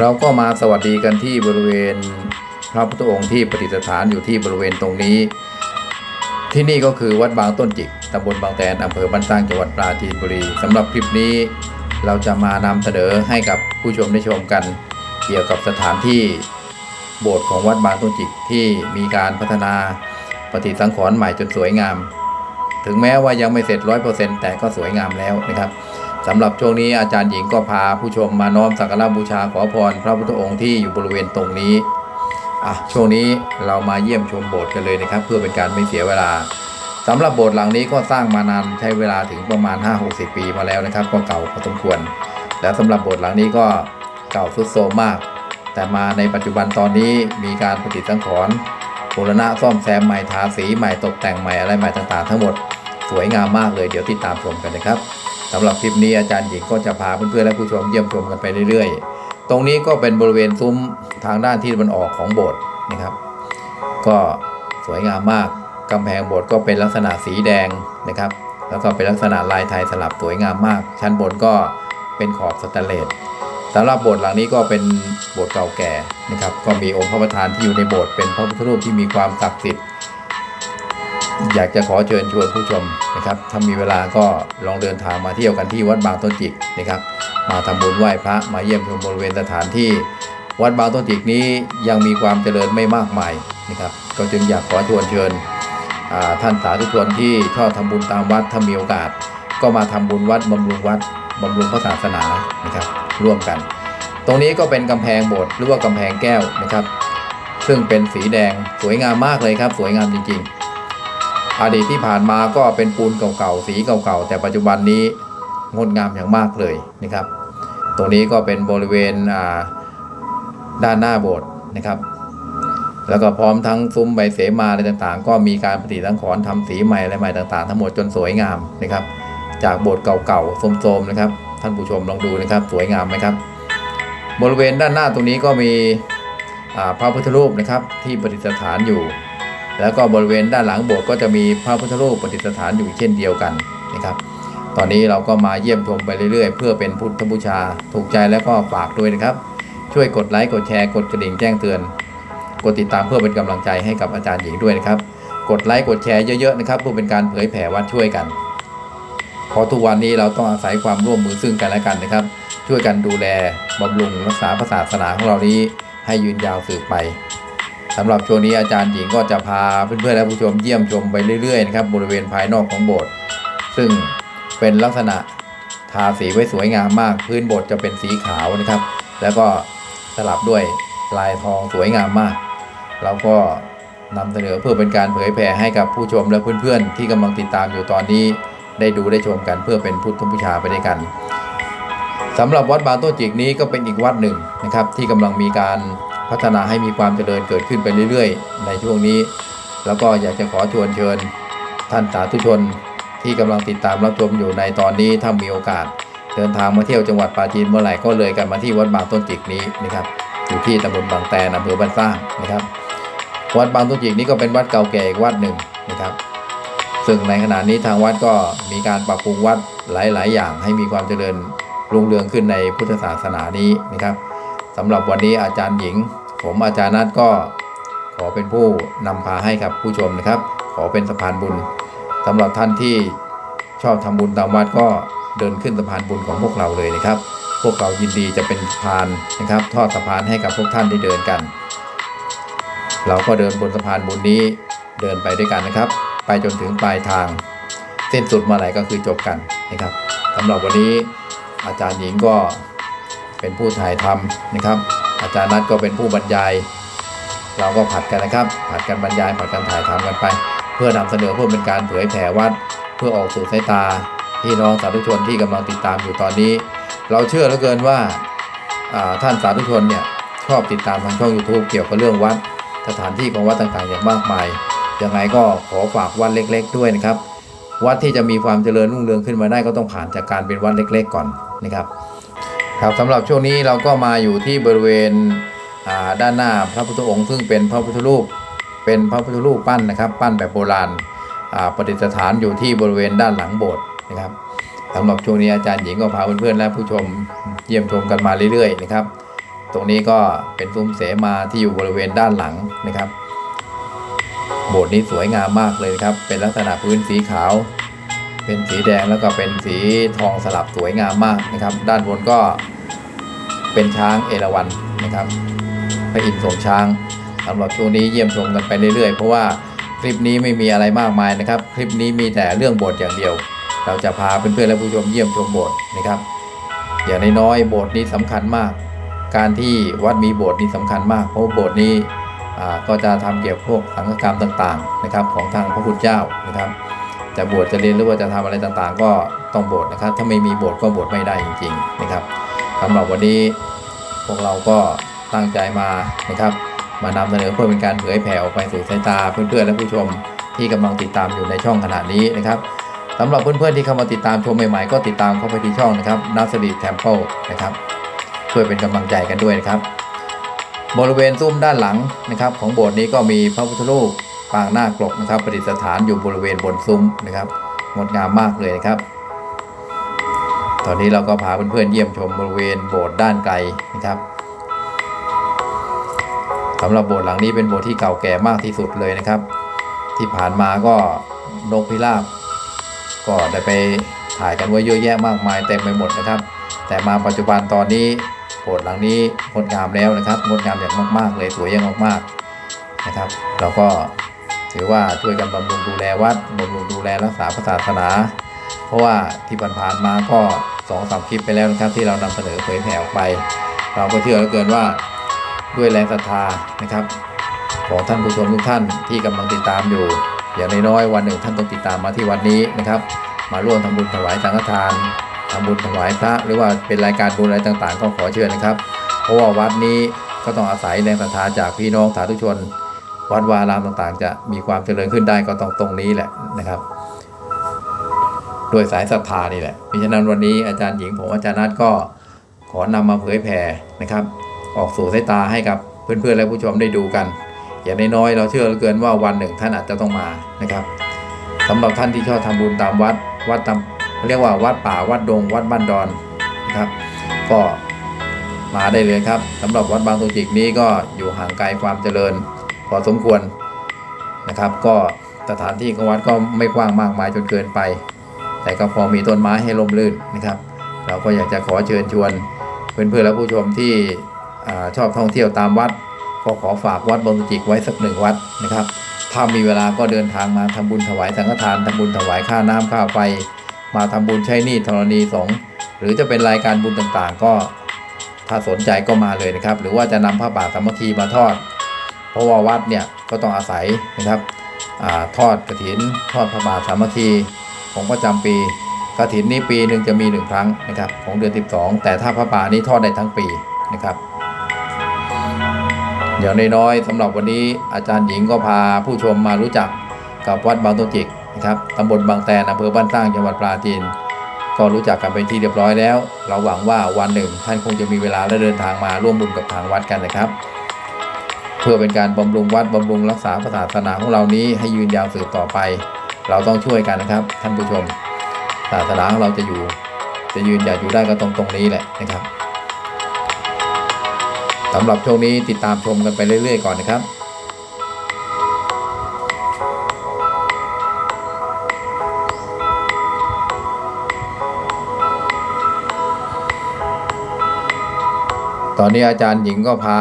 เราก็มาสวัสดีกันที่บริเวณพระพุทธองค์ที่ประดิษฐานอยู่ที่บริเวณตรงนี้ ที่นี่ก็คือวัดบางต้นจิกตำบลบางแตนอำเภอบ้านสร้างจังหวัดปราจีนบุรีสำหรับคลิปนี้ เราจะมานำเสนอให้กับผู้ชมได้ชมกัน เกี่ยวกับสถานที่โบสถ์ของวัดบางต้นจิกที่มีการพัฒนาปฏิสังขรณ์ใหม่จนสวยงาม ถึงแม้ว่ายังไม่เสร็จร้อยเปอร์เซ็นต์แต่ก็สวยงามแล้วนะครับ สำหรับช่วงนี้อาจารย์หญิงก็พาผู้ชมมาน้อมสักการะบูชาขอพร พระพุทธองค์ที่อยู่บริเวณตรงนี้อะช่วงนี้เรามาเยี่ยมชมโบสถ์กันเลยนะครับ เพื่อเป็นการไม่เสียเวลาสำหรับโบสถ์หลังนี้ก็สร้างมานานใช้เวลาถึงประมาณ 5-60 ปีมาแล้วนะครับ ก็เก่าพอสมควร และสำหรับโบสถ์หลังนี้ก็เก่าทรุดโทรมมาก แต่มาในปัจจุบันตอนนี้มีการปฏิสังขรณ์บูรณะซ่อมแซมใหม่ทาสีใหม่ตกแต่งใหม่อะไรใหม่ต่างๆ ทั้งหมด สวยงามมากเลยเดี๋ยวติดตามชมกันนะครับ สำหรับคลิปนี้อาจารย์หญิงก็จะพาเพื่อนๆและผู้ชมเยี่ยมชมกันไปเรื่อยๆ ตรงนี้ก็เป็นบริเวณซุ้มทางด้านที่ตะวันออกของโบสถ์นะครับ ก็สวยงามมากกำแพงโบสถ์ก็เป็นลักษณะสีแดงนะครับ แล้วก็เป็นลักษณะลายไทยสลับสวยงามมาก ชั้นบนก็เป็นขอบสแตนเลสสำหรับโบสถ์หลังนี้ก็เป็นโบสถ์เก่าแก่นะครับ ก็มีองค์พระประธานที่อยู่ในโบสถ์เป็นพระพุทธรูปที่มีความศักดิ์สิทธิ์ อยากจะขอเชิญชวนผู้ชมนะครับ ถ้ามีเวลาก็ลองเดินทางมาเที่ยวกันที่วัดบางต้นจิกนะครับ มาทำบุญไหว้พระมาเยี่ยมชมบริเวณสถานที่ วัดบางต้นจิกนี้ยังมีความเจริญไม่มากมายนะครับ ก็จึงอยากขอชวนเชิญท่านสาธุชนที่ชอบทำบุญตามวัดถ้ามีโอกาส ก็มาทำบุญวัดบำรุงวัดบำรุงพระศาสนานะครับ ร่วมกัน ตรงนี้ก็เป็นกำแพงโบสถ์หรือว่ากำแพงแก้วนะครับ ซึ่งเป็นสีแดงสวยงามมากเลยครับ สวยงามจริง ๆ อดีตที่ผ่านมาก็เป็นปูนเก่าๆสีเก่าๆแต่ปัจจุบันนี้งดงามอย่างมากเลยนะครับ ตรงนี้ก็เป็นบริเวณด้านหน้าโบสถ์นะครับ แล้วก็พร้อมทั้งซุ้มใบเสมาอะไรต่างๆ ก็มีการปฏิสังขรณ์ทำสีใหม่อะไรใหม่ต่างๆ ทั้งหมดจนสวยงามนะครับ จากโบสถ์เก่าๆโทรมๆนะครับ ท่านผู้ชมลองดูนะครับ สวยงามไหมครับ บริเวณด้านหน้าตรงนี้ก็มีพระพุทธรูปนะครับที่ประดิษฐานอยู่ แล้วก็บริเวณด้านหลังโบสถ์ก็จะมีพระพุทธรูปประดิษฐานอยู่เช่นเดียวกันนะครับ ตอนนี้เราก็มาเยี่ยมชมไปเรื่อยๆ เพื่อเป็นพุทธบูชาถูกใจแล้วก็ฝากด้วยนะครับ ช่วยกดไลค์กดแชร์กดกระดิ่งแจ้งเตือน กดติดตามเพื่อเป็นกำลังใจให้กับอาจารย์หญิงด้วยนะครับ กดไลค์กดแชร์เยอะๆนะครับเพื่อเป็นการเผยแผ่วัดช่วยกันเพราะทุกวันนี้เราต้องอาศัยความร่วมมือซึ่งกันและกันนะครับ ช่วยกันดูแลบำรุงรักษาพระศาสนาของเรานี้ให้ยืนยาวสืบไป สำหรับช่วงนี้อาจารย์หญิงก็จะพาเพื่อนๆและผู้ชมเยี่ยมชมไปเรื่อยๆนะครับบริเวณภายนอกของโบสถ์ซึ่งเป็นลักษณะทาสีไว้สวยงามมาก พื้นโบสถ์จะเป็นสีขาวนะครับ แล้วก็สลับด้วยลายทองสวยงามมาก เราก็นำเสนอเพื่อเป็นการเผยแผ่ให้กับผู้ชมและเพื่อนๆ ที่กำลังติดตามอยู่ตอนนี้ ได้ดูได้ชมกันเพื่อเป็นพุทธบูชาไปด้วยกันสำหรับวัดบางต้นจิกนี้ก็เป็นอีกวัดหนึ่งนะครับ ที่กำลังมีการ พัฒนาให้มีความเจริญเกิดขึ้นไปเรื่อยๆ ในช่วงนี้ แล้วก็อยากจะขอชวนเชิญ ท่านสาธุชนที่กำลังติดตามรับชมอยู่ในตอนนี้ถ้ามีโอกาส เดินทางมาเที่ยวจังหวัดปราจีนเมื่อไหร่ก็เลยกันมาที่วัดบางต้นจิกนี้นะครับอยู่ที่ตำบลบางแตนอำเภอบ้านสร้างนะครับวัดบางต้นจิกนี้ก็เป็นวัดเก่าแก่อีกวัดหนึ่งนะครับซึ่งในขณะนี้ทางวัดก็มีการปรับปรุงวัดหลาย ๆ อย่างให้มีความเจริญรุ่งเรืองขึ้นในพุทธศาสนานี้นะครับสำหรับวันนี้อาจารย์หญิง ผมอาจารย์นัทก็ขอเป็นผู้นำพาให้กับผู้ชมนะครับ ขอเป็นสะพานบุญสำหรับท่านที่ชอบทำบุญตามวัดก็เดินขึ้นสะพานบุญของพวกเราเลยนะครับ พวกเรายินดีจะเป็นสะพานนะครับ ทอดสะพานให้กับพวกท่านได้เดินกัน เราก็เดินบนสะพานบุญนี้เดินไปด้วยกันนะครับ ไปจนถึงปลายทาง เส้นสุดเมื่อไหร่ก็คือจบกันนะครับสำหรับวันนี้อาจารย์หญิงก็เป็นผู้ถ่ายทำนะครับ อาจารย์นัทก็เป็นผู้บรรยาย เราก็ผัดกันนะครับ ผัดกันบรรยายผัดกันถ่ายทำกันไป เพื่อนำเสนอเพื่อเป็นการเผยแผ่วัด เพื่อออกสู่สายตาพี่น้องสาธุชนที่กำลังติดตามอยู่ตอนนี้ เราเชื่อเหลือเกินว่าอ่าท่านสาธุชนเนี่ยชอบติดตามทางช่อง YouTube เกี่ยวกับเรื่องวัด สถานที่ของวัดต่างๆอย่างมากมายยังไงก็ขอฝากวัดเล็ก ๆ ด้วยนะครับ วัดที่จะมีความเจริญรุ่งเรืองขึ้นมาได้ก็ต้องผ่านจากการเป็นวัดเล็ก ๆ ก่อนนะครับ ครับสำหรับช่วงนี้เราก็มาอยู่ที่บริเวณด้านหน้าพระพุทธองค์ซึ่งเป็นพระพุทธรูปเป็นพระพุทธรูปปั้นนะครับ ปั้นแบบโบราณประดิษฐานอยู่ที่บริเวณด้านหลังโบสถ์นะครับสำหรับช่วงนี้อาจารย์หญิงก็พาเพื่อนๆและผู้ชมเยี่ยมชมกันมาเรื่อยๆนะครับ ตรงนี้ก็เป็นซุ้มเสมาที่อยู่บริเวณด้านหลังนะครับ โบสถ์นี้สวยงามมากเลยครับ เป็นลักษณะพื้นสีขาว เป็นสีแดงแล้วก็เป็นสีทองสลับสวยงามมากนะครับ ด้านบนก็เป็นช้างเอราวัณนะครับพระอินทร์ทรงช้างสำหรับช่วงนี้เยี่ยมชมกันไปเรื่อยๆ เพราะว่าคลิปนี้ไม่มีอะไรมากมายนะครับ คลิปนี้มีแต่เรื่องโบสถ์อย่างเดียว เราจะพาเพื่อนๆและผู้ชมเยี่ยมชมโบสถ์นะครับ อย่างน้อยๆโบสถ์นี้สำคัญมาก การที่วัดมีโบสถ์นี้สำคัญมากเพราะโบสถ์นี้ก็จะทำเกี่ยวกับพวกสังฆกรรมต่างๆนะครับ ของทางพระพุทธเจ้านะครับ จะบวชจะเรียนหรือว่าจะทำอะไรต่างๆ ก็ต้องบสถ์นะครับ ถ้าไม่มีบสถ์ก็บวชไม่ได้จริง ๆ นะครับสำหรับวันนี้พวกเราก็ตั้งใจมานะครับ มานำเสนอเพื่อเป็นการเผยแผ่ออกไปสู่สายตาเพื่อนๆและผู้ชมที่กำลังติดตามอยู่ในช่องขณะนี้นะครับสำหรับเพื่อนๆที่เข้ามาติดตามชมใหม่ๆก็ติดตามเข้าไปที่ช่องนะครับนัสดีแทมเพิลนะครับช่วยเป็นกำลังใจกันด้วยนะครับ บริเวณซุ้มด้านหลังนะครับ ของโบสถ์นี้ก็มีพระพุทธรูป ปางหน้ากลกนะครับประดิษฐานอยู่บริเวณบนซุ้มนะครับงดงามมากเลยนะครับ ตอนนี้เราก็พาเพื่อนๆเยี่ยมชมบริเวณโบสถ์ด้านไกลนะครับสำหรับโบสถ์หลังนี้เป็นโบสถ์ที่เก่าแก่มากที่สุดเลยนะครับ ที่ผ่านมาก็นกพิราบก็ได้ไปถ่ายกันไว้เยอะแยะมากมายเต็มไปหมดนะครับ แต่มาปัจจุบันตอนนี้โบสถ์หลังนี้งดงามแล้วนะครับงดงามอย่างมากๆเลยสวยอย่างมากๆนะครับ เราก็ ถือว่าช่วยกันบำรุงดูแลวัดบำรุงดูแลรักษาพระศาสนา เพราะว่าที่ผ่านมาก็สองสามคลิปไปแล้วนะครับที่เรานำเสนอเผยแผ่ออกไป เราก็เชื่อเหลือเกินว่าด้วยแรงศรัทธานะครับของท่านผู้ชมทุกท่านที่กำลังติดตามอยู่ อย่างน้อยๆวันหนึ่งท่านต้องติดตามมาที่วัดนี้นะครับ มาร่วมทำบุญถวายสังฆทานทำบุญถวายพระหรือว่าเป็นรายการบุญอะไรต่างๆ ก็ขอเชิญนะครับ เพราะว่าวัดนี้ก็ต้องอาศัยแรงศรัทธาจากพี่น้องสาธุชน วัดวาอารามต่างๆ จะมีความเจริญขึ้นได้ก็ต้องตรงนี้แหละนะครับ ด้วยสายศรัทธานี่แหละเพราะฉะนั้นวันนี้อาจารย์หญิงผมอาจารย์นัทก็ขอนำมาเผยแผ่นะครับ ออกสู่สายตาให้กับเพื่อนๆและผู้ชมได้ดูกัน อย่างน้อยๆเราเชื่อเหลือเกินว่าวันหนึ่งท่านอาจจะต้องมานะครับสำหรับท่านที่ชอบทำบุญตามวัดวัดตามเรียกว่าวัดป่าวัดดง วัดบ้านดอนนะครับ ก็มาได้เลยครับสำหรับวัดบางตุจิกนี้ก็อยู่ห่างไกลความเจริญ อสมควรนะครับ ก็สถานที่ของวัดก็ไม่กว้างมากมายจนเกินไป แต่ก็พอมีต้นไม้ให้ลมลื่นนะครับ เราก็อยากจะขอเชิญชวนเพื่อนๆและผู้ชมที่ชอบท่องเที่ยวตามวัด ก็ขอฝากวัดบางตุจิกไว้สักหนึ่งวัดนะครับถ้ามีเวลาก็เดินทางมาทำบุญถวายสังฆทานทำบุญถวายค่าน้ำค่าไฟ มาทำบุญใช้หนี้ธรณีสงฆ์หรือจะเป็นรายการบุญต่างๆ ก็ถ้าสนใจก็มาเลยนะครับ หรือว่าจะนำผ้าป่าสามัคคีมาทอด เพราะว่าวัดเนี่ยก็ต้องอาศัยนะครับอทอดกระถิน ทอดพระบาทสามัคคีของประจำปีกระถินนี้ปีหนึ่งจะมีหนึ่งครั้งนะครับของเดือน 12 แต่ถ้าพระป่านี้ทอดได้ทั้งปีนะครับ อย่างน้อยๆสำหรับวันนี้อาจารย์หญิงก็พาผู้ชมมารู้จักกับวัดบางต้นจิกนะครับตำบลบางแตนอำเภอบ้านสร้างจังหวัดปราจีนก็รู้จักกันเป็นที่เรียบร้อยแล้ว เราหวังว่าวันหนึ่งท่านคงจะมีเวลาและเดินทางมาร่วมบุญกับทางวัดกันนะครับ เพื่อเป็นการบำรุงวัดบำรุงรักษาศาสนาของเรานี้ให้ยืนยาวสืบต่อไป เราต้องช่วยกันนะครับท่านผู้ชม ศาสนาของเราจะอยู่ จะยืนหยัดอยู่ได้ก็ตรงตรงนี้แหละนะครับสำหรับช่วงนี้ติดตามชมกันไปเรื่อย ๆ ก่อนนะครับ ตอนนี้อาจารย์หญิงก็พา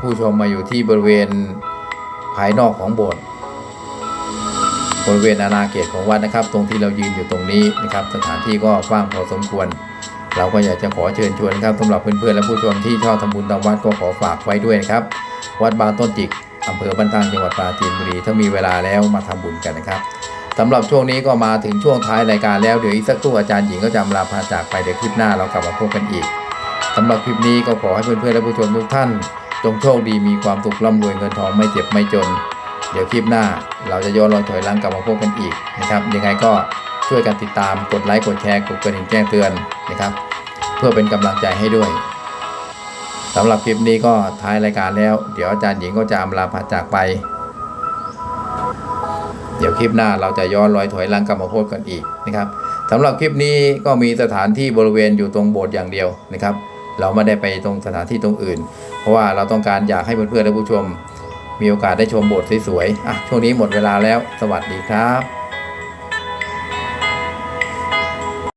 ผู้ชมมาอยู่ที่บริเวณภายนอกของโบสถ์บริเวณอาณาเขตของวัดนะครับ ตรงที่เรายืนอยู่ตรงนี้นะครับ สถานที่ก็กว้างพอสมควร เราก็อยากจะขอเชิญชวนครับสำหรับเพื่อนๆและผู้ชมที่ชอบทำบุญตามวัดก็ขอฝากไว้ด้วยนะครับ วัดบางต้นจิกอำเภอบ้านตังจังหวัดปราจีนบุรีถ้ามีเวลาแล้วมาทำบุญกันนะครับสำหรับช่วงนี้ก็มาถึงช่วงท้ายรายการแล้วเดี๋ยวอีกสักครู่อาจารย์หญิงก็จะลาพาจากไปเดี๋ยวคลิปหน้าเรากลับมาพบกันอีก สำหรับคลิปนี้ก็ขอให้เพื่อนๆและผู้ชมทุกท่าน จงโชคดีมีความสุขร่ำรวยเงินทองไม่เจ็บไม่จน เดี๋ยวคลิปหน้า เราจะย้อนรอยถอยหลังกลับมาพบกันอีกนะครับ ยังไงก็ช่วยกันติดตามกดไลค์กดแชร์กดกระดิ่งแจ้งเตือนนะครับ เพื่อเป็นกำลังใจให้ด้วยสำหรับคลิปนี้ก็ท้ายรายการแล้ว เดี๋ยวอาจารย์หญิงก็จะอำลาพาจากไป เดี๋ยวคลิปหน้าเราจะย้อนรอยถอยหลังกลับมาพบกันอีกนะครับสำหรับคลิปนี้ก็มีสถานที่บริเวณอยู่ตรงโบสถ์อย่างเดียวนะครับ เราไม่ได้ไปตรงสถานที่ตรงอื่น เพราะว่าเราต้องการอยากให้เพื่อนๆและผู้ชม มีโอกาสได้ชมโบสถ์สวยๆอะช่วงนี้หมดเวลาแล้ว สวัสดีครับ